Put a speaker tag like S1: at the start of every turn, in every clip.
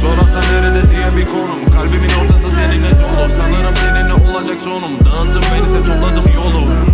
S1: Sorarsan nerede diye bir konum. Kalbimin ortası seninle dolu. Sanırım seninle olacak sonum. Dağıttın beni sen topladım yolu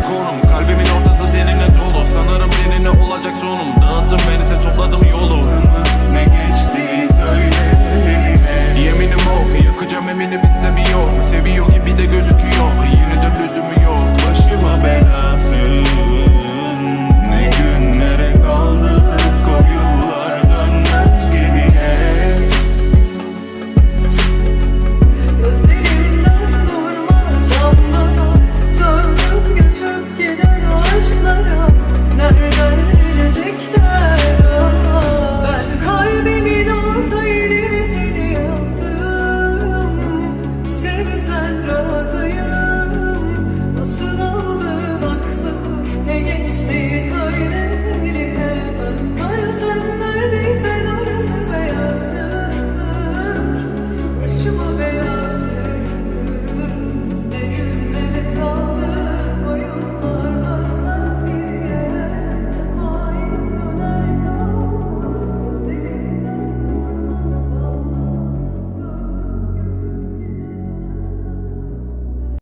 S1: bir konum Kalbimin ortası seninle dolu. Sanırım seninle olacak sonum. Dağıttın beni ise topladım yolu.
S2: Ne geçti söyle
S1: Yeminim of yakacağım eminim.